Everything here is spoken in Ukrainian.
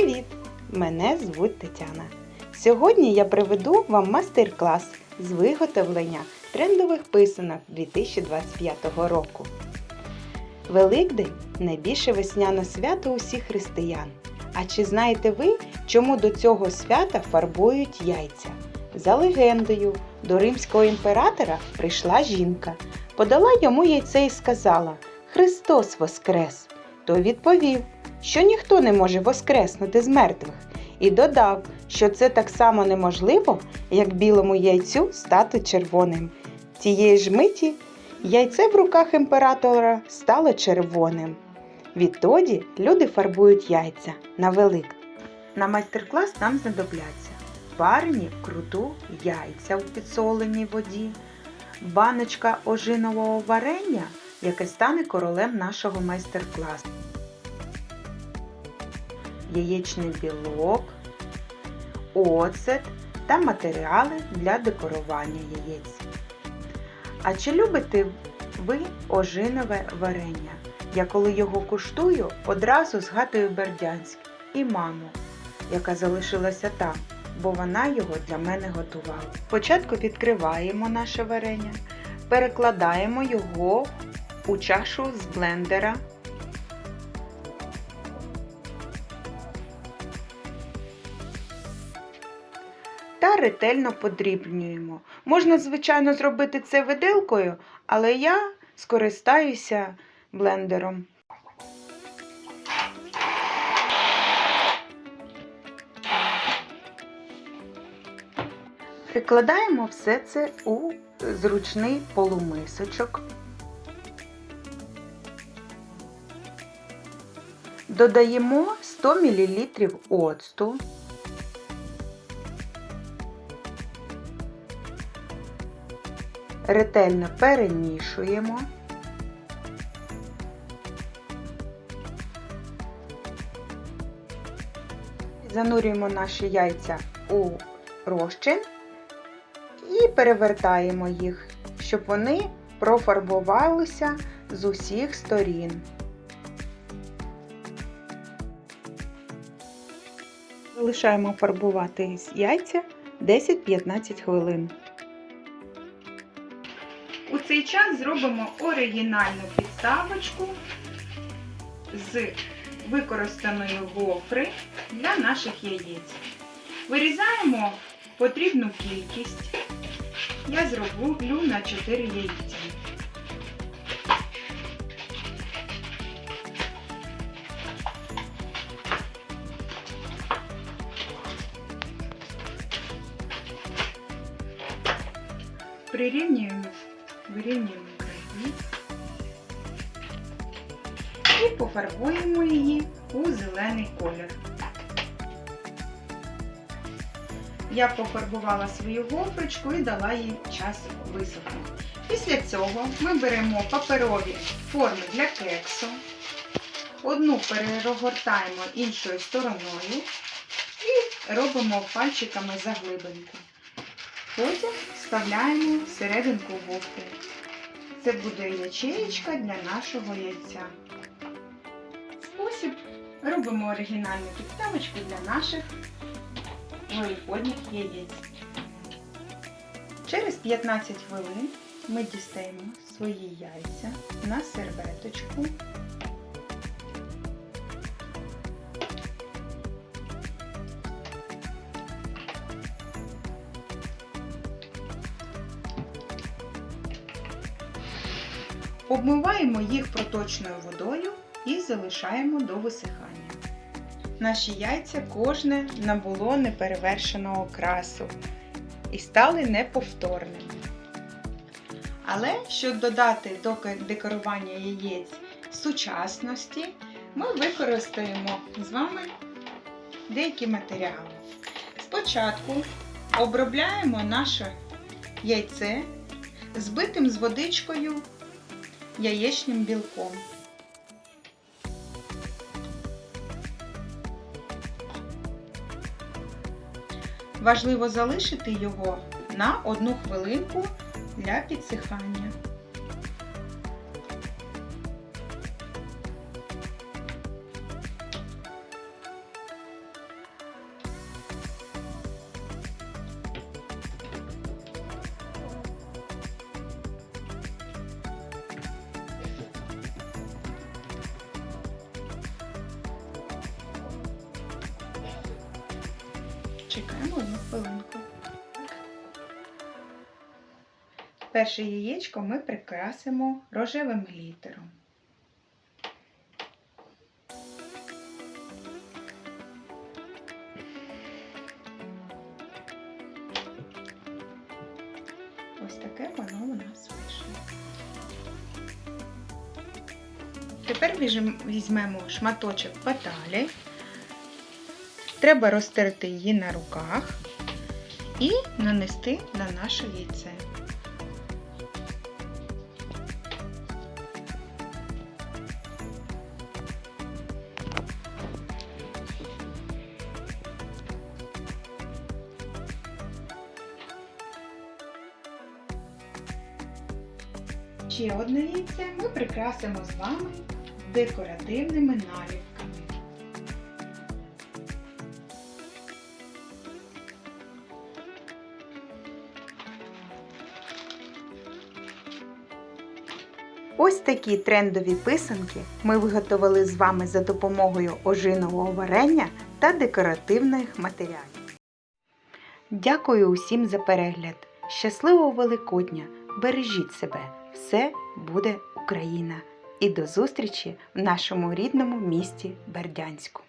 Привіт! Мене звуть Тетяна. Сьогодні я приведу вам майстер-клас з виготовлення трендових писанок 2025 року. Великдень найбільше весняне свято усіх християн. А чи знаєте ви, чому до цього свята фарбують яйця? За легендою, до римського імператора прийшла жінка, подала йому яйце і сказала Христос Воскрес! Той відповів, що ніхто не може воскреснути з мертвих, і додав, що це так само неможливо, як білому яйцю стати червоним. Тієї ж миті яйце в руках імператора стало червоним. Відтоді люди фарбують яйця на велик. На майстер-клас нам знадобляться парені круту яйця в підсоленій воді, баночка ожинового варення, яке стане королем нашого майстер-класу, яєчний білок, оцет та матеріали для декорування яєць. А чи любите ви ожинове варення? Я коли його куштую, одразу згадую Бердянськ і маму, яка залишилася там, бо вона його для мене готувала. Спочатку відкриваємо наше варення, перекладаємо його у чашу з блендера. Та ретельно подрібнюємо. Можна, звичайно, зробити це виделкою, але я скористаюся блендером. Прикладаємо все це у зручний полумисочок. Додаємо 100 мл оцту. Ретельно перемішуємо. Занурюємо наші яйця у розчин і перевертаємо їх, щоб вони профарбувалися з усіх сторін. Залишаємо фарбувати яйця 10-15 хвилин. Цей час зробимо оригінальну підставочку з використаної гофри для наших яєць. Вирізаємо потрібну кількість. Я зроблю на 4 яйця. Прирівнюємо, вирівнюємо краї і пофарбуємо її у зелений колір. Я пофарбувала свою гофрочку і дала їй час висохнути. Після цього ми беремо паперові форми для кексу, одну перегортаємо іншою стороною і робимо пальчиками заглибинку. Потім вставляємо серединку гофри. Це буде ячеєчка для нашого яйця. Спосіб робимо оригінальну підставочку для наших великодніх яєць. Через 15 хвилин ми дістаємо свої яйця на серветочку. Обмиваємо їх проточною водою і залишаємо до висихання. Наші яйця кожне набуло неперевершеного красу і стали неповторними. Але щоб додати до декорування яєць сучасності, ми використаємо з вами деякі матеріали. Спочатку обробляємо наше яйце збитим з водичкою яєчним білком. Важливо залишити його на одну хвилинку для підсихання. Чекаємо одну хвилинку. Перше яєчко ми прикрасимо рожевим глітером. Ось таке воно у нас вийшло. Тепер візьмемо шматочок паталі. Треба розтерти її на руках і нанести на наше яйце. Ще одне яйце ми прикрасимо з вами декоративними наліпками. Ось такі трендові писанки ми виготовили з вами за допомогою ожинового варення та декоративних матеріалів. Дякую усім за перегляд. Щасливого Великодня! Бережіть себе! Все буде Україна! І до зустрічі в нашому рідному місті Бердянську!